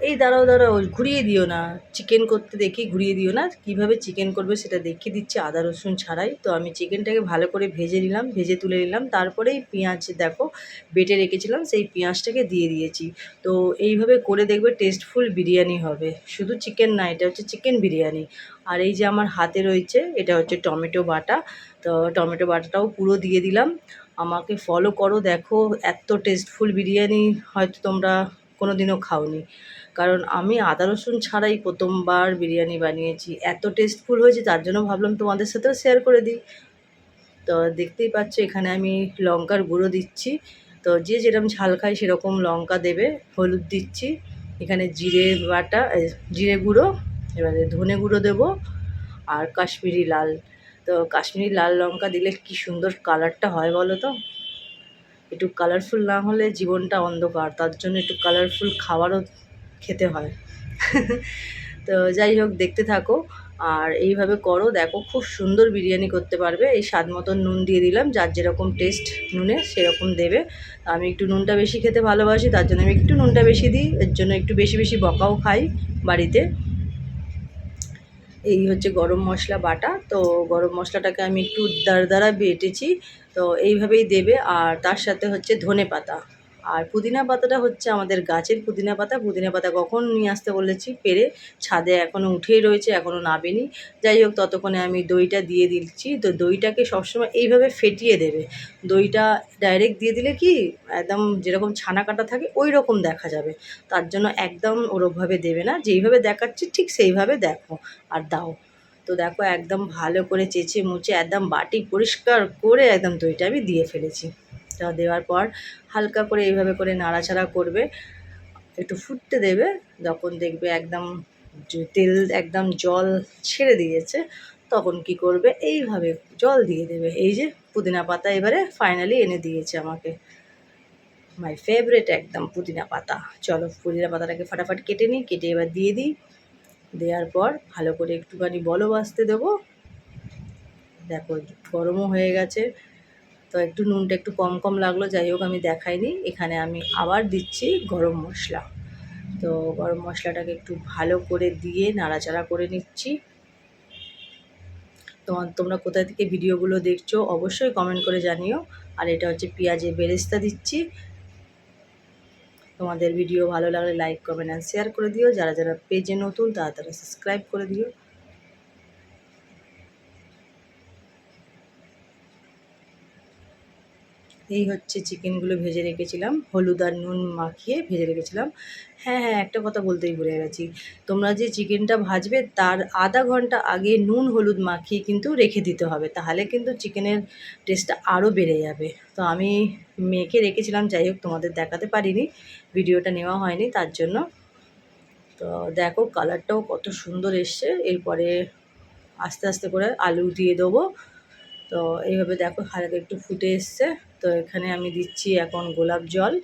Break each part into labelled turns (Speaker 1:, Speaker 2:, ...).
Speaker 1: এই দাঁড়াও দাঁড়াও, ঘুরিয়ে দিও না। চিকেন করতে দেখি, ঘুরিয়ে দিও না। কীভাবে চিকেন করবে সেটা দেখিয়ে দিচ্ছি আদা, রসুন ছাড়াই। তো আমি চিকেনটাকে ভালো করে ভেজে নিলাম, ভেজে তুলে নিলাম। তারপরেই পেঁয়াজ দেখো, বেটে রেখেছিলাম, সেই পেঁয়াজটাকে দিয়ে দিয়েছি। তো এইভাবে করে দেখবে টেস্টফুল বিরিয়ানি হবে। শুধু চিকেন না, এটা হচ্ছে চিকেন বিরিয়ানি। আর এই যে আমার হাতে রয়েছে, এটা হচ্ছে টমেটো বাটা। তো টমেটো বাটাটাও পুরো দিয়ে দিলাম। আমাকে ফলো করো, দেখো, এত টেস্টফুল বিরিয়ানি হয়তো তোমরা কোনো দিনও খাওনি। কারণ আমি আদা রসুন ছাড়াই প্রথমবার বিরিয়ানি বানিয়েছি। এত টেস্টফুল হয়েছে, তার জন্য ভাবলাম তোমাদের সাথেও শেয়ার করে দিই। তো দেখতেই পাচ্ছ, এখানে আমি লঙ্কার গুঁড়ো দিচ্ছি। তো যে যেরকম ঝাল খায় সেরকম লঙ্কা দেবে, হলুদ দিচ্ছি। এখানে জিরে বাটা জিরে গুঁড়ো, এবারে ধনে গুঁড়ো দেবো আর কাশ্মীরি লাল। তো কাশ্মীরি লাল লঙ্কা দিলে কি সুন্দর কালারটা হয় বলো তো? একটু কালারফুল না হলে জীবনটা অন্ধকার, তার জন্য একটু কালারফুল খাবারও খেতে হয়। তো যাই হোক, দেখতে থাকো। আর এইভাবে করো, দেখো খুব সুন্দর বিরিয়ানি করতে পারবে। এই স্বাদ মতন নুন দিয়ে দিলাম, যার যেরকম টেস্ট নুনে, সেরকম দেবে। আমি একটু নুনটা বেশি খেতে ভালোবাসি, তার জন্য আমি একটু নুনটা বেশি দিই। এর জন্য একটু বেশি বেশি বকাও খাই বাড়িতে। এই হচ্ছে গরম মশলা বাটা। তো গরম মশলাটাকে আমি একটু দারদারা বেটেছি, তো এইভাবেই দেবে। আর তার সাথে হচ্ছে ধনে পাতা আর পুদিনা পাতাটা হচ্ছে আমাদের গাছের পুদিনা পাতা। পুদিনা পাতা কখন নিয়ে আসতে বলেছি? পেরে ছাদে এখনও উঠেই রয়েছে এখনও নাবেনি যাই হোক, ততক্ষণে আমি দইটা দিয়ে দিচ্ছি। তো দইটাকে সবসময় এইভাবে ফেটিয়ে দেবে। দইটা ডাইরেক্ট দিয়ে দিলে কি একদম যেরকম ছানা কাটা থাকে ওই রকম দেখা যাবে। তার জন্য একদম ওরকমভাবে দেবে না। যেইভাবে দেখাচ্ছি, ঠিক সেইভাবে দেখো। আর দাও। তো দেখো, একদম ভালো করে চেঁচে মুছে একদম বাটি পরিষ্কার করে একদম দইটা আমি দিয়ে ফেলেছি। তা দেওয়ার পর হালকা করে এইভাবে করে নাড়াচাড়া করবে। একটু ফুটতে দেবে, যখন দেখবে একদম তেল, একদম জল ছেড়ে দিয়েছে, তখন কি করবে? এইভাবে জল দিয়ে দেবে। এই যে পুদিনা পাতা এবারে ফাইনালি এনে দিয়েছে আমাকে। মাই ফেভারেট একদম পুদিনা পাতা। চলো পুদিনা পাতাটাকে ফাটাফাট কেটে নিই, কেটে এবার দিয়ে দিই। দেওয়ার পর ভালো করে একটুখানি বলো বাসতে দেবো। দেখো গরমও হয়ে গেছে। তো একটু নুনটা একটু কম কম লাগল, যাই হোক আমি দেখাইনি। এখানে আমি আবার দিচ্ছি গরম মশলা। তো গরম মশলাটাকে একটু ভালো করে দিয়ে নাড়াচাড়া করে নিচ্ছি। তোমার তোমরা কোথা থেকে ভিডিওগুলো দেখছ অবশ্যই কমেন্ট করে জানিও। আর এটা হচ্ছে পেঁয়াজের বেরেস্তা দিচ্ছি। তোমাদের ভিডিও ভালো লাগলে লাইক কমেন্ট অ্যান্ড শেয়ার করে দিও। যারা যারা পেজে নতুন, তারা তারা সাবস্ক্রাইব করে দিও। এই হচ্ছে চিকেনগুলো ভেজে রেখেছিলাম। হলুদ আর নুন মাখিয়ে ভেজে রেখেছিলাম। হ্যাঁ হ্যাঁ একটা কথা বলতেই ভুলে গেছি। তোমরা যে চিকেনটা ভাজবে তার আধা ঘণ্টা আগে নুন, হলুদ মাখিয়ে কিন্তু রেখে দিতে হবে। তাহলে কিন্তু চিকেনের টেস্টটা আরও বেড়ে যাবে। তো আমি মেখে রেখেছিলাম, যাই হোক, তোমাদের দেখাতে পারিনি। ভিডিওটা নেওয়া হয়নি, তার জন্য। তো দেখো, কালারটাও কত সুন্দর এসছে। এরপরে আস্তে আস্তে করে আলু দিয়ে দেবো। তো এইভাবে দেখো হালকা একটু ফুটে এসছে। তো এখানে আমি দিচ্ছি এখন গোলাপ জল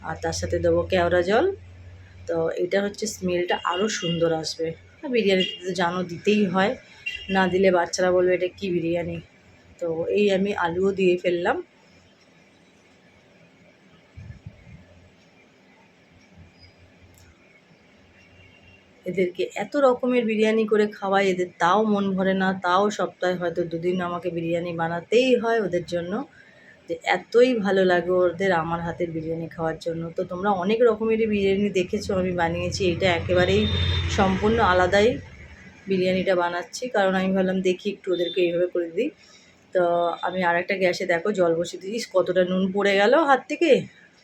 Speaker 1: আর তার সাথে দেবো কেওড়া জল। তো এটা হচ্ছে স্মেলটা আরও সুন্দর আসবে। বিরিয়ানিতে তো জানো দিতেই হয়। না দিলে বাচ্চারা বলবে এটা কি বিরিয়ানি? তো এই আমি আলুও দিয়ে ফেললাম। এদেরকে এত রকমের বিরিয়ানি করে খাওয়াই, এদের তাও মন ভরে না, তাও সপ্তাহে হয়তো দুদিন আমাকে বিরিয়ানি বানাতেই হয় ওদের জন্য। যে এতই ভালো লাগে ওদের আমার হাতের বিরিয়ানি খাওয়ার জন্য। তো তোমরা অনেক রকমেরই বিরিয়ানি দেখেছ, আমি বানিয়েছি, এটা একেবারেই সম্পূর্ণ আলাদাই বিরিয়ানিটা বানাচ্ছি। কারণ আমি ভাবলাম দেখি একটু ওদেরকে এইভাবে করে দিই। তো আমি আরেকটা গ্যাসে দেখো জল বসিয়ে দিয়েছি, কতটা নুন পড়ে গেল হাত থেকে?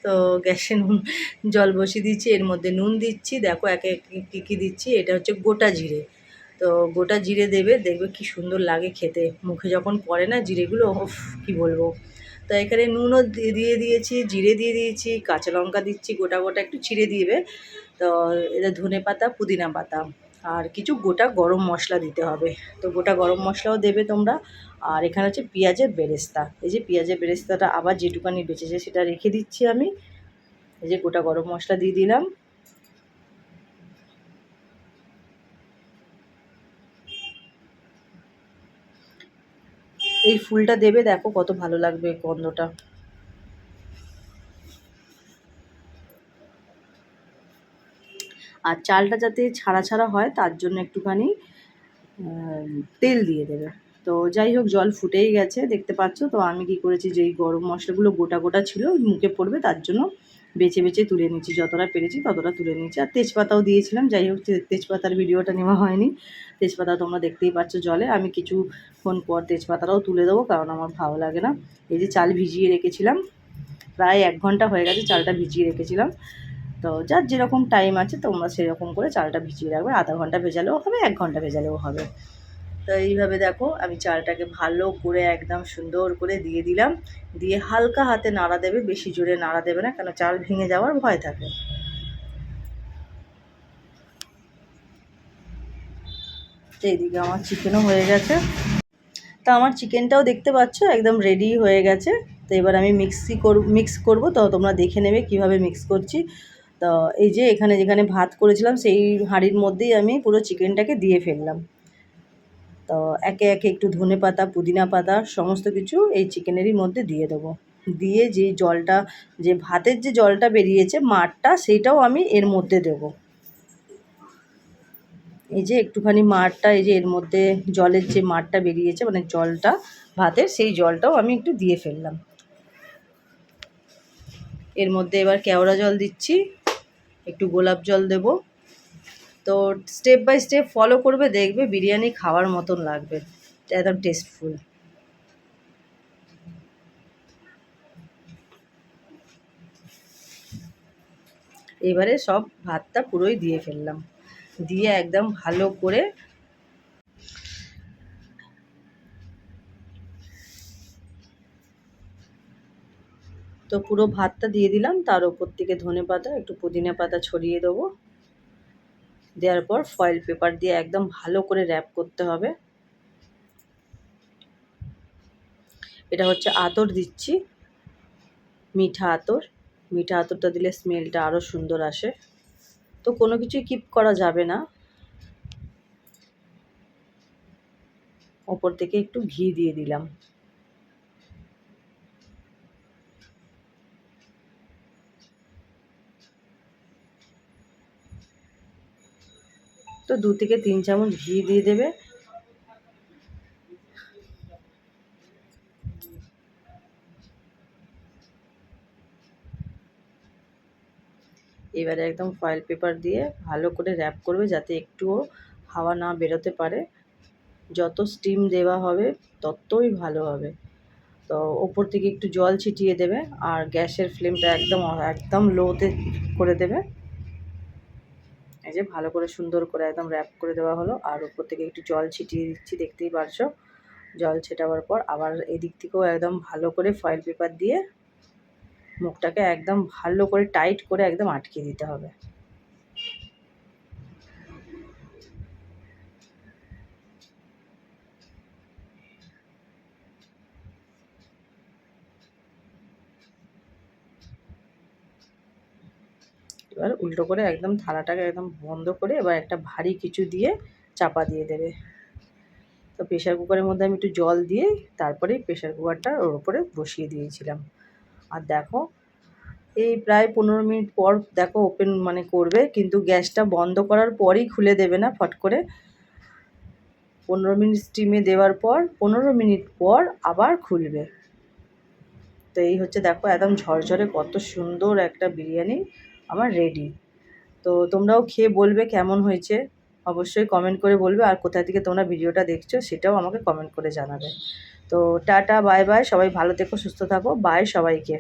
Speaker 1: তো গ্যাসে নুন, জল বসিয়ে দিচ্ছি, এর মধ্যে নুন দিচ্ছি, দেখো একে কী কী দিচ্ছি, এটা হচ্ছে গোটা জিরে। তো গোটা জিরে দেবে, দেখবে কি সুন্দর লাগে খেতে। মুখে যখন পড়ে না জিরেগুলো ওফ কী বলব। তো এখানে নুনও দিয়ে দিয়েছি, জিরে দিয়ে দিয়েছি, কাঁচা লঙ্কা দিচ্ছি, গোটা গোটা একটু ছিঁড়ে দিবে। তো এটা ধনে পাতা, পুদিনা পাতা। আর কিছু গোটা গরম মশলা দিতে হবে। তো গোটা গরম মশলাও দেবে তোমরা। আর এখানে হচ্ছে পেঁয়াজের বেরেস্তা। এই যে পেঁয়াজের বেরেস্তাটা আবার যেটুকানি বেঁচেছে সেটা রেখে দিচ্ছি আমি। এই যে গোটা গরম মশলা দিয়ে দিলাম। এই ফুলটা দেবে, দেখো কত ভালো লাগবে গন্ধটা। আর চালটা যাতে ছাড়া ছাড়া হয়, তার জন্য একটুখানি তেল দিয়ে দেবে। তো যাই হোক, জল ফুটেই গেছে, দেখতে পাচ্ছ? তো আমি কি করেছি যে এই গরম মশলাগুলো গোটা গোটা ছিল মুখে পড়বে, তার জন্য বেছে বেছে তুলে নিচ্ছি। যতটা পেরেছি ততটা তুলে নিচ্ছি। আর তেজপাতাও দিয়েছিলাম, যাই হোক তেজপাতার ভিডিওটা নেওয়া হয়নি। তেজপাতা তোমরা দেখতেই পাচ্ছ জলে। আমি কিছুক্ষণ পর তেজপাতাটাও তুলে দেবো, কারণ আমার ভালো লাগে না। এই যে চাল ভিজিয়ে রেখেছিলাম, প্রায় এক ঘণ্টা হয়ে গেছে চালটা ভিজিয়ে রেখেছিলাম। তো যার যেরকম টাইম আছে তোমরা সেরকম করে চালটা ভিজিয়ে রাখবে। আধা ঘণ্টা ভেজালেও হবে, এক ঘণ্টা ভেজালেও হবে। তো এইভাবে দেখো, আমি চালটাকে ভালো করে একদম সুন্দর করে দিয়ে দিলাম। দিয়ে হালকা হাতে নাড়া দেবে, বেশি জোরে নাড়া দেবে না, কেন চাল ভেঙে যাওয়ার ভয় থাকে। এইদিকে আমার চিকেনও হয়ে গেছে। তো আমার চিকেনটাও দেখতে পাচ্ছ, একদম রেডি হয়ে গেছে। তো এবার আমি মিক্সি কর মিক্স করব, তো তোমরা দেখে নেবে কীভাবে মিক্স করছি। তো এই যে এখানে যেখানে ভাত করেছিলাম, সেই হাঁড়ির মধ্যেই আমি পুরো চিকেনটাকে দিয়ে ফেললাম। তো একে একে একটু ধনে পাতা, পুদিনা পাতা, সমস্ত কিছু এই চিকেনেরই মধ্যে দিয়ে দেবো। দিয়ে যে জলটা, যে ভাতের যে জলটা বেরিয়েছে মাঠটা সেইটাও আমি এর মধ্যে দেবো। এই যে একটুখানি মাঠটা, এই যে এর মধ্যে জলের যে মাঠটা বেরিয়েছে মানে জলটা, ভাতের, সেই জলটাও আমি একটু দিয়ে ফেললাম। এর মধ্যে এবার কেওড়া জল দিচ্ছি। একটু গোলাপ জল দেব। তো স্টেপ বাই স্টেপ ফলো করবে, দেখবে বিরিয়ানি খাওয়ার মতন লাগবে। একদম টেস্টফুল এবারে সব ভাতটা পুরোই দিয়ে ফেললাম। দিয়ে একদম ভালো করে তো পুরো ভাতটা দিয়ে দিলাম, তার ওপর থেকে ধনে পাতা, একটু পুদিনা পাতা ছড়িয়ে দেবো। দেওয়ার পর ফয়েল পেপার দিয়ে একদম ভালো করে র্যাপ করতে হবে। এটা হচ্ছে আতর দিচ্ছি, মিঠা আতর। মিঠা আতরটা দিলে স্মেলটা আরও সুন্দর আসে। তো কোনো কিছুই কিপ করা যাবে না। ওপর থেকে একটু ঘি দিয়ে দিলাম। দু থেকে তিন চামচ ঘি দিয়ে দেবে। এবারে একদম ফয়েল পেপার দিয়ে ভালো করে র্যাপ করবে যাতে একটুও হাওয়া না বেরোতে পারে। যত স্টিম দেওয়া হবে ততই ভালো হবে। তো ওপর থেকে একটু জল ছিটিয়ে দেবে আর গ্যাসের ফ্লেমটা একদম একদম লোতে করে দেবে। এই যে ভালো করে সুন্দর করে একদম র্যাপ করে দেওয়া হলো। আর উপর থেকে একটু জল ছিটিয়ে দিচ্ছি, দেখতেই পারছ? জল ছেটাবার পর আবার এদিক থেকেও একদম ভালো করে ফয়েল পেপার দিয়ে মুখটাকে একদম ভালো করে টাইট করে একদম আটকে দিতে হবে। এবার উল্টো করে একদম থালাটাকে একদম বন্ধ করে এবার একটা ভারী কিছু দিয়ে চাপা দিয়ে দেবে। তো প্রেশার কুকারের মধ্যে আমি একটু জল দিয়ে তারপরেই প্রেশার কুকারটা ওর উপরে বসিয়ে দিয়েছিলাম। আর দেখো, এই প্রায় পনেরো মিনিট পর দেখো ওপেন মানে করবে, কিন্তু গ্যাসটা বন্ধ করার পরেই খুলে দেবে না ফট করে। পনেরো মিনিট স্টিমে দেওয়ার পর, পনেরো মিনিট পর আবার খুলবে। তো এই হচ্ছে দেখো একদম ঝরঝরে কত সুন্দর একটা বিরিয়ানি। আমার রেডি তো তোমরাও খেয়ে বলবে কেমন হয়েছে। অবশ্যই কমেন্ট করে বলবে আর কোথা থেকে তোমরা ভিডিওটা দেখছ সেটাও আমাকে কমেন্ট করে জানাবে। তো টাটা বাই বাই সবাই ভালো থেকো, সুস্থ থাকো বাই সবাইকে।